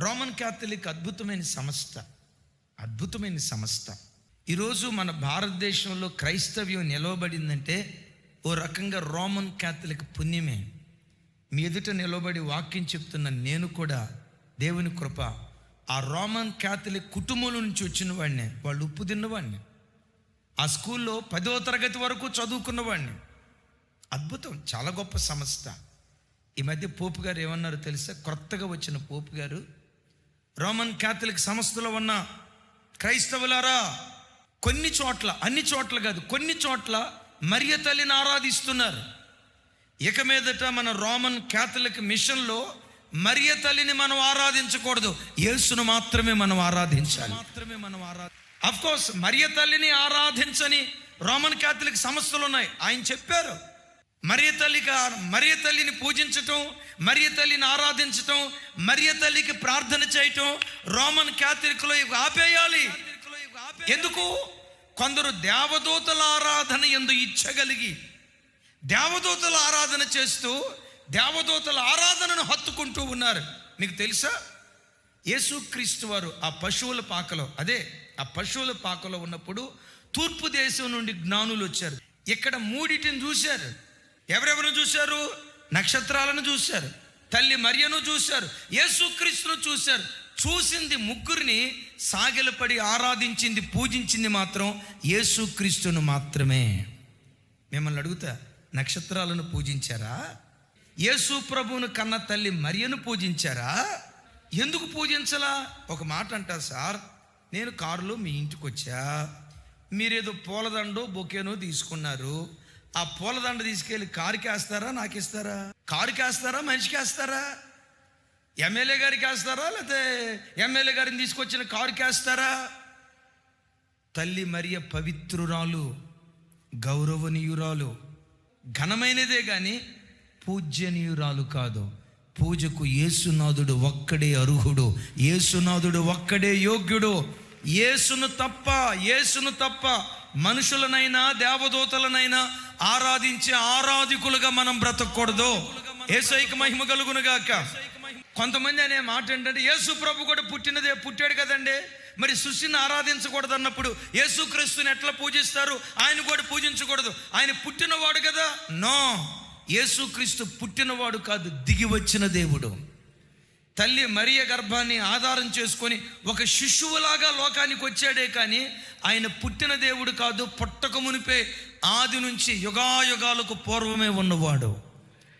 Roman Catholic అద్భుతమైన సంస్థ అద్భుతమైన సంస్థ ఈరోజు మన భారతదేశంలో క్రైస్తవ్యం నిలవబడిందంటే ఓ రకంగా రోమన్ క్యాథలిక్ పుణ్యమే. మీ ఎదుట నిలబడి వాక్యం చెప్తున్న నేను కూడా దేవుని కృప ఆ రోమన్ క్యాథలిక్ కుటుంబం నుంచి వచ్చిన వాడిని వాళ్ళు ఉప్పు తిన్నవాడిని. ఆ స్కూల్లో పదో తరగతి వరకు చదువుకున్నవాడిని. అద్భుతం చాలా గొప్ప సంస్థ ఈ మధ్య పోపు గారు ఏమన్నారో తెలుసా? కొత్తగా వచ్చిన పోపు గారు రోమన్ క్యాథలిక్ సంస్థలో ఉన్న క్రైస్తవులారా కొన్ని చోట్ల అన్ని చోట్ల కాదు కొన్ని చోట్ల మరియ తల్లిని ఆరాధిస్తున్నారు. ఇక మీదట మన రోమన్ క్యాథలిక్ మిషన్లో మరియ తల్లిని మనం ఆరాధించకూడదు. యేసును మాత్రమే మనం ఆరాధించాలి. మాత్రమే మనం ఆరాధ అఫ్ కోర్స్ మరియ తల్లిని ఆరాధించని రోమన్ క్యాథలిక్ సంస్థలు ఉన్నాయి. ఆయన చెప్పారు మరియ తల్లికి మరియ తల్లిని పూజించటం మరియ తల్లిని ఆరాధించటం మరియ తల్లికి ప్రార్థన చేయటం రోమన్ క్యాథలిక్లో ఇవి ఆపేయాలి. ఎందుకు? కొందరు దేవదూతల ఆరాధన ఎందు ఇచ్చగలిగి దేవదూతల ఆరాధన చేస్తూ దేవదూతల ఆరాధనను హత్తుకుంటూ ఉన్నారు. మీకు తెలుసా? యేసుక్రీస్తు వారు ఆ పశువుల పాకలో అదే ఆ పశువుల పాకలో ఉన్నప్పుడు తూర్పు దేశం నుండి జ్ఞానులు వచ్చారు. ఇక్కడ మూడిటిని చూశారు. ఎవరెవరు చూశారు? నక్షత్రాలను చూశారు. తల్లి మరియను చూశారు. యేసుక్రీస్తును చూశారు. చూసింది ముగ్గురిని సాగిలపడి ఆరాధించింది పూజించింది మాత్రం యేసుక్రీస్తును మాత్రమే. మిమ్మల్ని అడుగుతా నక్షత్రాలను పూజించారా? యేసు ప్రభువును కన్న తల్లి మరియను పూజించారా? ఎందుకు పూజించలా? ఒక మాట అంటారు సార్ నేను కారులో మీ ఇంటికి వచ్చా మీరేదో పూలదండో బొకేనో తీసుకున్నారు. ఆ పూలదండ తీసుకెళ్ళి కారుకి వేస్తారా నాకు ఇస్తారా? కారుకి వేస్తారా మనిషికి వేస్తారా? ఎమ్మెల్యే గారికి వేస్తారా లేకపోతే ఎమ్మెల్యే గారిని తీసుకొచ్చిన కారుకి వేస్తారా తల్లి మరియ పవిత్రురాలు గౌరవనీయురాలు ఘనమైనదే కానీ పూజ్యనీయురాలు కాదు. పూజకు యేసునాథుడు ఒక్కడే అర్హుడు యేసునాథుడు ఒక్కడే యోగ్యుడు. యేసును తప్ప యేసును తప్ప మనుషులనైనా దేవదూతలనైనా ఆరాధించే ఆరాధికులుగా మనం బ్రతకూడదు. ఏసైక మహిమ కలుగునుగాక కొంతమంది అనే మాట ఏంటంటే యేసు ప్రభు కూడా పుట్టినదే పుట్టాడు కదండి. మరి సుశిని ఆరాధించకూడదు అన్నప్పుడు యేసుక్రీస్తుని ఎట్లా పూజిస్తారు? ఆయన కూడా పూజించకూడదు. ఆయన పుట్టినవాడు కదా? నో. యేసుక్రీస్తు పుట్టినవాడు కాదు దిగి వచ్చిన దేవుడు. తల్లి మరియ గర్భాన్ని ఆధారం చేసుకొని ఒక శిశువులాగా లోకానికి వచ్చాడే కానీ ఆయన పుట్టిన దేవుడు కాదు పుట్టక మునిపే ఆది నుంచి యుగాయుగాలకు పూర్వమే ఉన్నవాడు.